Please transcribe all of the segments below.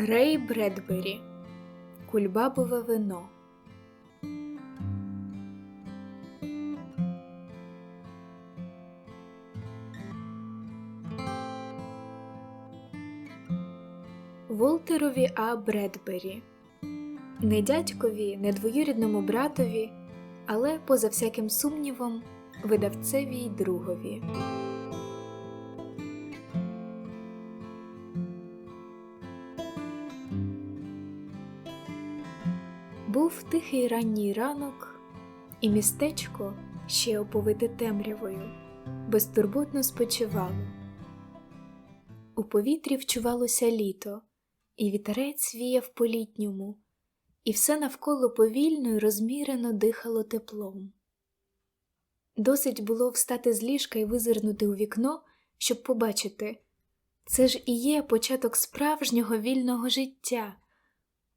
Рей Бредбері Кульбабове вино. Волтерові А. Бредбері Не дядькові, не двоюрідному братові, але, поза всяким сумнівом, видавцеві й другові. Був тихий ранній ранок, і містечко, ще оповите темрявою, безтурботно спочивало. У повітрі вчувалося літо, і вітерець віяв по літньому, і все навколо повільно й розмірено дихало теплом. Досить було встати з ліжка і визирнути у вікно, щоб побачити це ж і є початок справжнього вільного життя,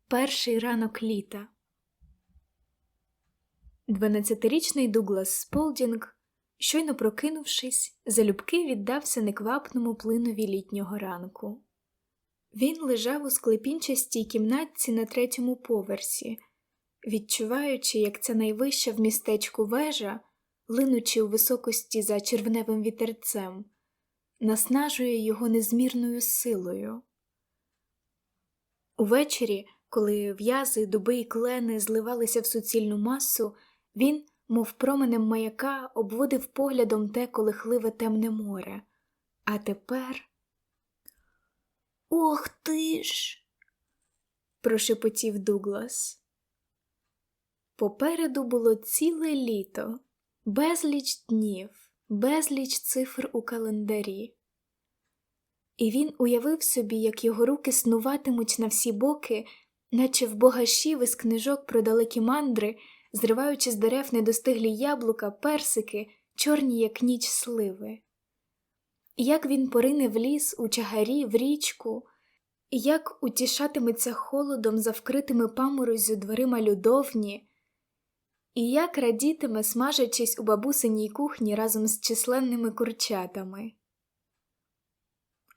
перший ранок літа. Дванадцятирічний Дуглас Сполдінг, щойно прокинувшись, залюбки віддався неквапному плинові літнього ранку. Він лежав у склепінчастій кімнатці на третьому поверсі, відчуваючи, як ця найвища в містечку вежа, линучи у високості за червневим вітерцем, наснажує його незмірною силою. Увечері, коли в'язи, дуби і клени зливалися в суцільну масу, він, мов променем маяка, обводив поглядом те колихливе темне море. А тепер. Ох ти ж. прошепотів Дуглас. Попереду було ціле літо, безліч днів, безліч цифр у календарі. І він уявив собі, як його руки снуватимуть на всі боки, наче в богашів із книжок про далекі мандри зриваючи з дерев недостиглі яблука, персики, чорні, як ніч сливи. Як він порине в ліс, у чагарі, в річку, як утішатиметься холодом за вкритими паморозю дверима людовні, і як радітиме, смажачись у бабусиній кухні разом з численними курчатами.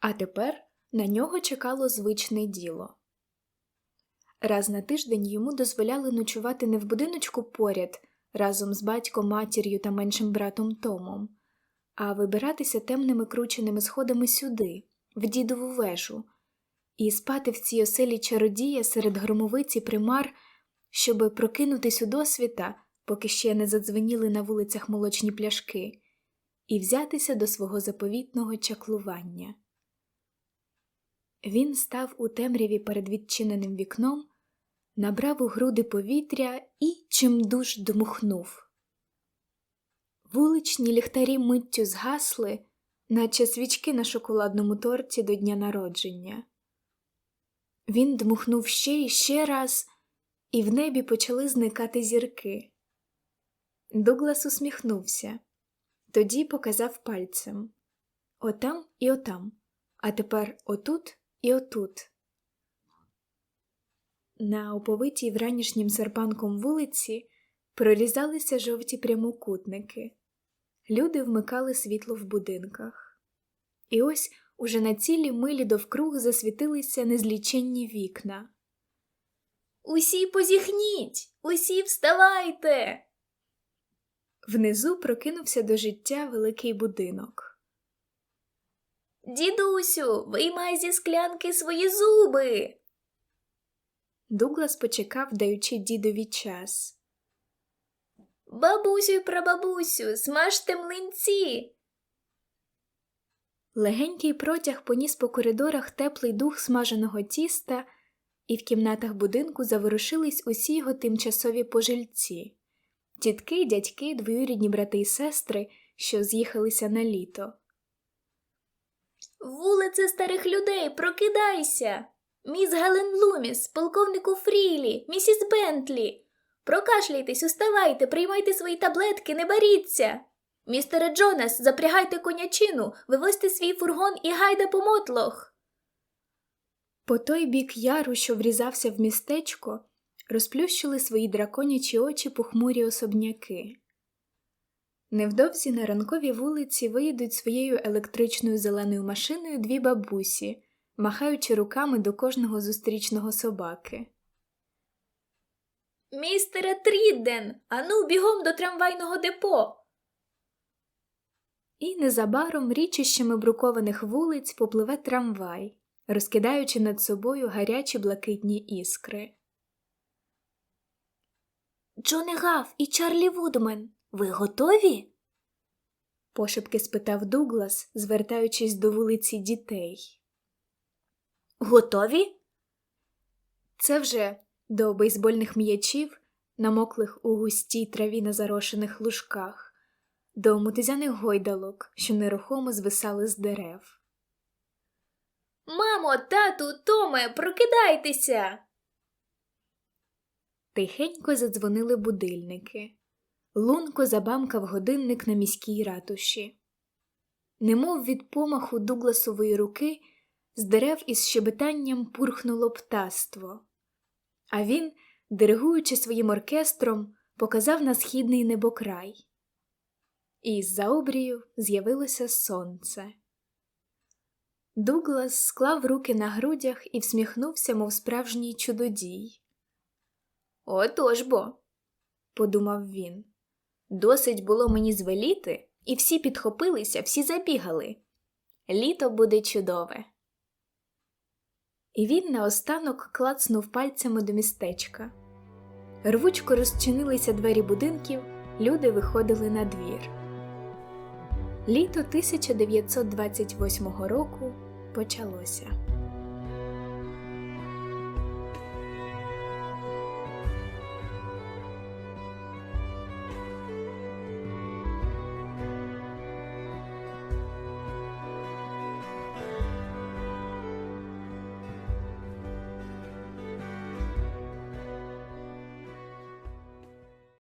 А тепер на нього чекало звичне діло. Раз на тиждень йому дозволяли ночувати не в будиночку поряд разом з батьком, матір'ю та меншим братом Томом, а вибиратися темними крученими сходами сюди, в дідову вежу, і спати в цій оселі чародія серед громовиці примар, щоби прокинутись у досвіта, поки ще не задзвеніли на вулицях молочні пляшки, і взятися до свого заповітного чаклування. Він став у темряві перед відчиненим вікном набрав у груди повітря і чимдуж дмухнув. Вуличні ліхтарі миттю згасли, наче свічки на шоколадному торті до дня народження. Він дмухнув ще і ще раз, і в небі почали зникати зірки. Дуглас усміхнувся, тоді показав пальцем отам і отам, а тепер отут і отут. На оповитій вранішнім серпанком вулиці прорізалися жовті прямокутники, люди вмикали світло в будинках. І ось уже на цілі милі довкруг засвітилися незліченні вікна. Усі позіхніть, усі вставайте. Внизу прокинувся до життя великий будинок. Дідусю, виймай зі склянки свої зуби. Дуглас почекав, даючи дідові час. Бабусю й прабабусю, смажте млинці. Легенький протяг поніс по коридорах теплий дух смаженого тіста, і в кімнатах будинку заворушились усі його тимчасові пожильці тітки, дядьки, двоюрідні брати й сестри, що з'їхалися на літо. Вулице старих людей, прокидайся. Міс Гален Луміс, полковнику Фрілі, місіс Бентлі. Прокашляйтесь, уставайте, приймайте свої таблетки, не боріться. Містере Джонас, запрягайте конячину, вивозьте свій фургон і гайда по мотлох. По той бік яру, що врізався в містечко, розплющили свої драконячі очі похмурі особняки. Невдовзі на ранковій вулиці виїдуть своєю електричною зеленою машиною дві бабусі махаючи руками до кожного зустрічного собаки. Містере Трідден, ану бігом до трамвайного депо. І незабаром річищами брукованих вулиць попливе трамвай, розкидаючи над собою гарячі блакитні іскри. Джоне Гав і Чарлі Вудмен, ви готові? пошепки спитав Дуглас, звертаючись до вулиці дітей. Готові? Це вже до бейсбольних м'ячів, намоклих у густій траві на зарошених лужках, до мотизяних гойдалок, що нерухомо звисали з дерев. Мамо, тату, Томе, прокидайтеся. Тихенько задзвонили будильники. Лунко забамкав годинник на міській ратуші. Немов від помаху Дугласової руки з дерев із щебетанням пурхнуло птаство, а він, диригуючи своїм оркестром, показав на східний небокрай. І з-за обрію з'явилося сонце. Дуглас склав руки на грудях і всміхнувся, мов справжній чудодій. Отож бо, подумав він. Досить було мені звеліти, і всі підхопилися, всі забігали. Літо буде чудове. І він наостанок клацнув пальцями до містечка. Рвучко розчинилися двері будинків, люди виходили на двір. Літо 1928 року почалося.